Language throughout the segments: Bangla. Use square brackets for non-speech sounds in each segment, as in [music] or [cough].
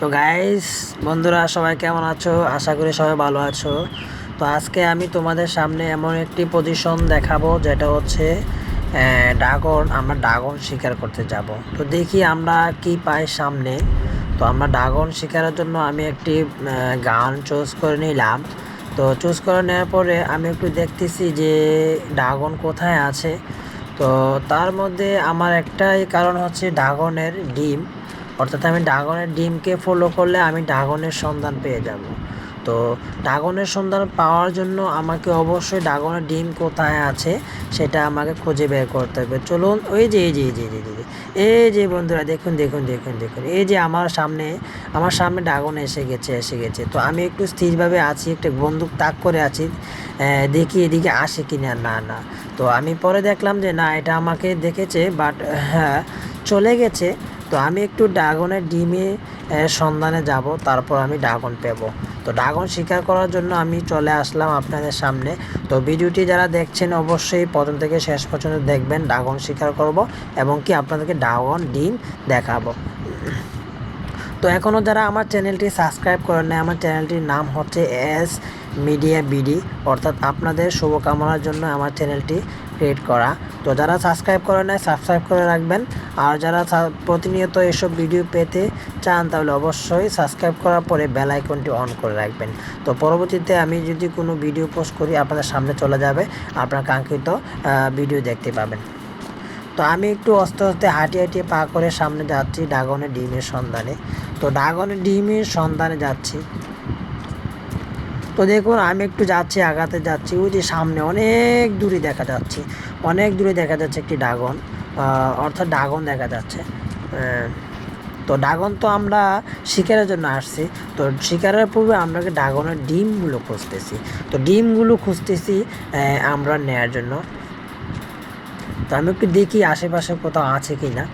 তো গাইস বন্ধুরা, সবাই কেমন আছো? আশা করি সবাই ভালো আছো। তো আজকে আমি তোমাদের সামনে এমন একটি পজিশন দেখাবো, যেটা হচ্ছে ড্রাগন। আমরা ড্রাগন শিকার করতে যাব। তো দেখি আমরা কি পাই সামনে। তো আমরা ড্রাগন শিকারের জন্য আমি একটি গান চুজ করে নিলাম। তো চুজ করে নেওয়ার পরে আমি একটু দেখতেছি যে, ড্রাগন কোথায় আছে। তো তার মধ্যে আমার একটাই কারণ হচ্ছে ড্রাগনের ডিম। অর্থাৎ আমি ড্রাগনের ডিমকে ফলো করলে আমি ড্রাগনের সন্ধান পেয়ে যাব। তো ড্রাগনের সন্ধান পাওয়ার জন্য আমাকে অবশ্যই ড্রাগনের ডিম কোথায় আছে সেটা আমাকে খুঁজে বের করতে হবে। চলুন ওই যে এই যে এই যে এই যে, এই যে বন্ধুরা দেখুন দেখুন দেখুন দেখুন এই যে আমার সামনে আমার সামনে ড্রাগন এসে গেছে এসে গেছে। তো আমি একটু স্থিরভাবে আছি একটা বন্দুক তাক করে আছি দেখি এদিকে আসে কি না না না। তো আমি পরে দেখলাম যে না এটা আমাকে দেখেছে বাট হ্যাঁ চলে গেছে। তো আমি একটু ড্রাগনের ডিমে সন্ধানে যাব, তারপর আমি ড্রাগন পেব। তো ড্রাগন শিকার করার জন্য আমি চলে আসলাম আপনাদের সামনে। তো ভিডিওটি যারা দেখছেন অবশ্যই প্রথম থেকে শেষ পর্যন্ত দেখবেন, ড্রাগন শিকার করব এবং কি আপনাদেরকে ড্রাগন ডিম দেখাবো। তো এখনও যারা আমার চ্যানেলটি সাবস্ক্রাইব করেন নাই, আমার চ্যানেলটির নাম হচ্ছে এস মিডিয়া বিডি, অর্থাৎ আপনাদের শুভকামনার জন্য আমার চ্যানেলটি ক্রিয়েট করা। তো যারা সাবস্ক্রাইব করে নেয় সাবস্ক্রাইব করে রাখবেন। আর যারা প্রতিনিয়ত এসব ভিডিও পেতে চান, তাহলে অবশ্যই সাবস্ক্রাইব করার পরে বেল আইকনটি অন করে রাখবেন। তো পরবর্তীতে আমি যদি কোনো ভিডিও পোস্ট করি, আপনাদের সামনে চলে যাবে। আপনার কাঙ্ক্ষিত ভিডিও দেখতে পাবেন। তো আমি একটু আস্তে আস্তে হাঁটিয়ে হাঁটিয়ে পা করে সামনে যাচ্ছি ড্রাগনের ডিমের সন্ধানে। তো ড্রাগনের ডিমের সন্ধানে যাচ্ছি। তো দেখুন আমি একটু যাচ্ছি আগাতে যাচ্ছি। ওই যে সামনে অনেক দূরে দেখা যাচ্ছে অনেক দূরে দেখা যাচ্ছে একটি ড্রাগন আহ, অর্থাৎ ড্রাগন দেখা যাচ্ছে। তো ড্রাগন তো আমরা শিকারের জন্য আসছি। তো শিকারের পূর্বে আমরা কি ড্রাগনের ডিমগুলো খুঁজতেছি। তো ডিমগুলো খুঁজতেছি আমরা নেয়ার জন্য। তো আমি একটু দেখি আশেপাশে কোথাও আছে কি না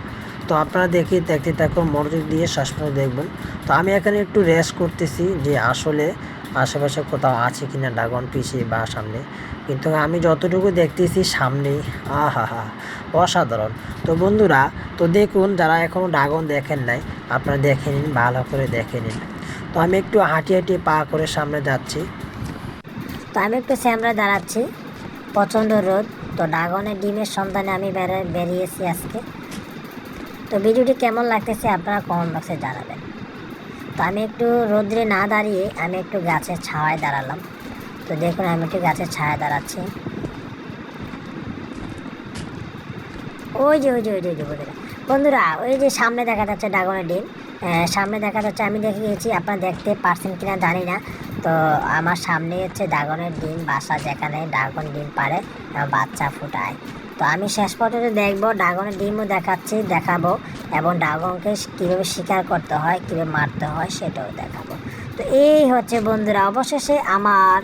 তো আপনারা দেখি দেখতে থাকুন মনোযোগ দিয়ে শ্বাসময় দেখবেন। তো আমি এখানে একটু রেস্ট করতেছি যে আসলে আশেপাশে কোথাও আছে কি না ড্রাগন পিছিয়ে বা সামনে। কিন্তু আমি যতটুকু দেখতেছি সামনেই আহা হা অসাধারণ। তো বন্ধুরা, তো দেখুন, যারা এখনও ড্রাগন দেখেন নাই, আপনারা দেখে নিন, ভালো করে দেখে নিন। তো আমি একটু হাঁটি হাঁটি পা করে সামনে যাচ্ছি। তো আমি একটু স্যামরা দাঁড়াচ্ছি প্রচণ্ড রোদ। তো ড্রাগনের ডিমের সন্ধানে আমি বেরিয়েছি আজকে। তো ভিডিওটি কেমন লাগতেছে আপনারা কমেন্ট বক্সে জানাবেন। তো আমি একটু রোদ্রে না দাঁড়িয়ে আমি একটু গাছের ছায়ায় দাঁড়ালাম। তো দেখুন, আমি একটু গাছের ছায়া দাঁড়াচ্ছি। ওই যে ওই যে ওই যে ওই যে বন্ধুরা বন্ধুরা, ওই যে সামনে দেখা যাচ্ছে ড্রাগনের ডিম। সামনে দেখা যাচ্ছে, আমি দেখে গেছি, আপনারা দেখতে পারছেন কিনা জানি না। তো আমার সামনে হচ্ছে ড্রাগনের ডিম বাসা যেখানে ড্রাগন ডিম পারে বাচ্চা ফুটায়। তো আমি শেষ পর্যন্ত দেখব, ড্রাগনের ডিমও দেখাচ্ছি, দেখাবো, এবং ড্রাগনকে কীভাবে শিকার করতে হয়, কীভাবে মারতে হয় সেটাও দেখাবো। তো এই হচ্ছে বন্ধুরা, অবশেষে আমার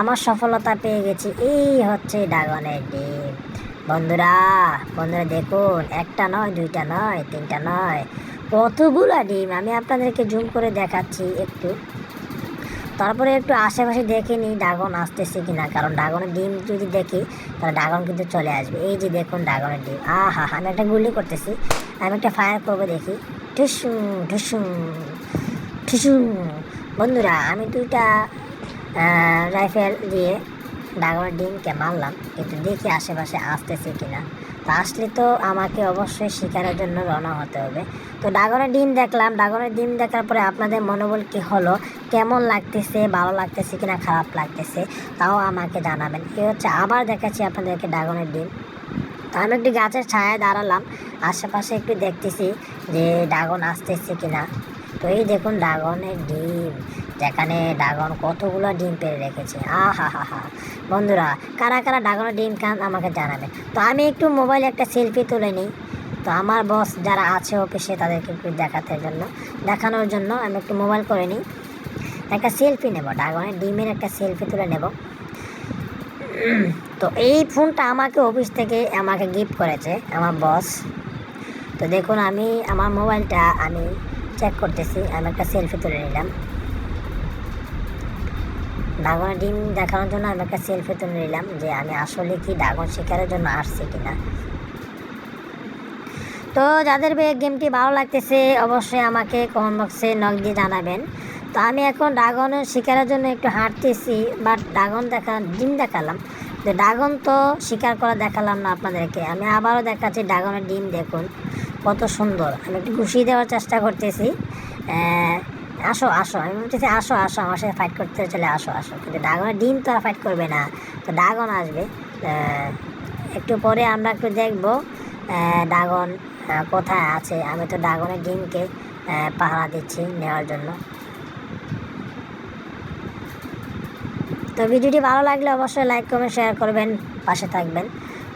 আমার সফলতা পেয়ে গেছি, এই হচ্ছে ড্রাগনের ডিম। বন্ধুরা বন্ধুরা দেখুন, একটা নয়, দুইটা নয়, তিনটা নয়, কতগুলা ডিম, আমি আপনাদেরকে জুম করে দেখাচ্ছি একটু। তারপরে একটু আশেপাশে দেখে নিই ড্রাগন আসতেছে কিনা, কারণ ড্রাগনের ডিম যদি দেখি, তাহলে ড্রাগন কিন্তু চলে আসবে। এই যে দেখুন ড্রাগনের ডিম। আ হা আমি একটা গুলি করতেছি। আমি একটা ফায়ার করব দেখি। ঠুসু ঠুসু ঠুসু। বন্ধুরা, আমি দুইটা রাইফেল দিয়ে ড্রাগনের ডিমকে মারলাম, কিন্তু দেখি আশেপাশে আসতেছে কিনা। তা আসলে তো আমাকে অবশ্যই শিকারের জন্য রওনা হতে হবে। তো ড্রাগনের ডিম দেখলাম, ড্রাগনের ডিম দেখার পরে আপনাদের মনোবল কি হলো? কেমন লাগতেছে? ভালো লাগতেছে কিনা? খারাপ লাগতেছে? তাও আমাকে জানাবেন। এ হচ্ছে আবার দেখাচ্ছি আপনাদেরকে ড্রাগনের ডিম। আমি একটু গাছের ছায়ায় দাঁড়ালাম, আশেপাশে একটু দেখতেছি যে ড্রাগন আসতেছে কিনা। তো এই দেখুন ড্রাগনের ডিম। যেখানে ড্রাগন কতগুলো ডিম পেরে রেখেছে? আ হা হা বন্ধুরা, কারা কারা ড্রাগনের ডিম খান আমাকে জানাবেন। তো আমি একটু মোবাইলে একটা সেলফি তুলে নিই। তো আমার বস যারা আছে অফিসে তাদেরকে একটু দেখাতে জন্য, দেখানোর জন্য আমি একটু মোবাইল করে নিই। একটা সেলফি নেব, ড্রাগনের ডিমের একটা সেলফি তুলে নেব। [clears throat] তো এই ফোনটা আমাকে অফিস থেকে আমাকে গিফট করেছে আমার বস। তো দেখুন আমি, আমার মোবাইলটা আমি চেক করতেছি, আমি একটা সেলফি তুলে নিলাম। ড্রাগনের ডিম দেখানোর জন্য আমি একটা সেলফি তুলে নিলাম যে আমি আসলে কি ড্রাগন শিকারের জন্য আসছি কিনা। তো যাদের গেমটি ভালো লাগতেছে, অবশ্যই আমাকে কমেন্ট বক্সে নক দিয়ে জানাবেন। তো আমি এখন ড্রাগনের শিকারের জন্য একটু হাঁটতেছি বাট ড্রাগন দেখা ডিম দেখালাম। তো ড্রাগন তো শিকার করা দেখালাম না আপনাদেরকে। আমি আবারও দেখাচ্ছি ড্রাগনের ডিম, দেখুন। কত সুন্দর। আমি একটু ঘুষিয়ে দেওয়ার চেষ্টা করতেছি। আসো আসো। আমি বলতেছি আসো আসো, আমার সাথে ফাইট করতে চলে আসো আসো। কিন্তু ড্রাগনের ডিম তো আর ফাইট করবে না। তো ড্রাগন আসবে। একটু পরে আমরা একটু দেখব ড্রাগন কোথায় আছে। আমি তো ড্রাগনের ডিমকে পাহারা দিচ্ছি নেওয়ার জন্য। তো ভিডিওটি ভালো লাগলে অবশ্যই লাইক কমেন্ট শেয়ার করবেন, পাশে থাকবেন।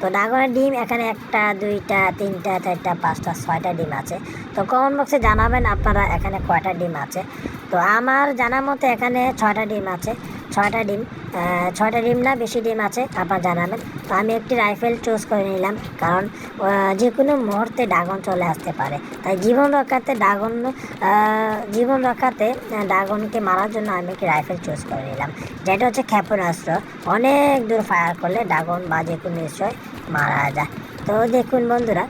তো ড্রাগনের ডিম, এখানে একটা, দুইটা, তিনটা, চারটা, পাঁচটা, ছয়টা ডিম আছে। তো কমেন্ট বক্সে জানাবেন আপনারা এখানে কয়টা ডিম আছে। তো আমার জানা মতে এখানে ছয়টা ডিম আছে, ছয়টা ডিম ছয়টা ডিম না বেশি ডিম আছে আপনার জানাবেন। তো আমি একটি রাইফেল চুজ করে নিলাম, কারণ যে কোনো মুহূর্তে ড্রাগন চলে আসতে পারে। তাই জীবন রক্ষাতে ড্রাগন জীবন রক্ষাতে ড্রাগনকে মারার জন্য আমি একটি রাইফেল চুজ করে নিলাম। যেটা হচ্ছে ক্ষেপণাস্ত্র। অনেক দূর ফায়ার করলে ড্রাগন বা যে কোনো নিশ্চয় মারা যায়। তো দেখুন বন্ধুরা,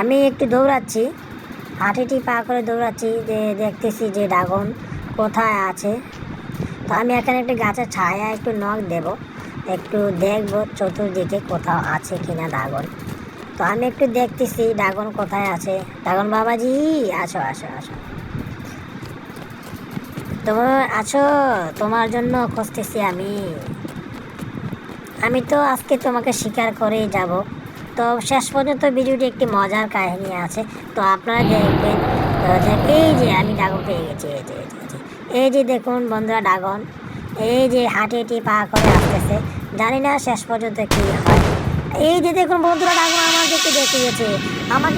আমি একটু দৌড়াচ্ছি। হাঁটিটি পা করে দৌড়াচ্ছি, যে দেখতেছি যে ড্রাগন কোথায় আছে। তো আমি এখানে একটি গাছের ছায়া, একটু নখ দেব, একটু দেখব চতুর্দিকে কোথাও আছে কিনা ড্রাগন। তো আমি একটু দেখতেছি ড্রাগন কোথায় আছে। ড্রাগন বাবাজি, আসো আসো আসো। তোমার আছো? তোমার জন্য খুঁজতেছি আমি। আমি তো আজকে তোমাকে স্বীকার করেই যাব। তো শেষ পর্যন্ত ভিডিওটি একটি মজার কাহিনী আছে। তো আপনারা দেখবেন এই যে আমি ডাগন পেয়ে গেছি এই যে এই যে, দেখুন বন্ধুরা ডাগন এই যে হাঁটি হাঁটি পা করে আসতেছে। জানি না শেষ পর্যন্ত কী হয়। এই যে দেখুন বন্ধুরা ডাগন আমার দেখতে দেখে গেছে আমাকে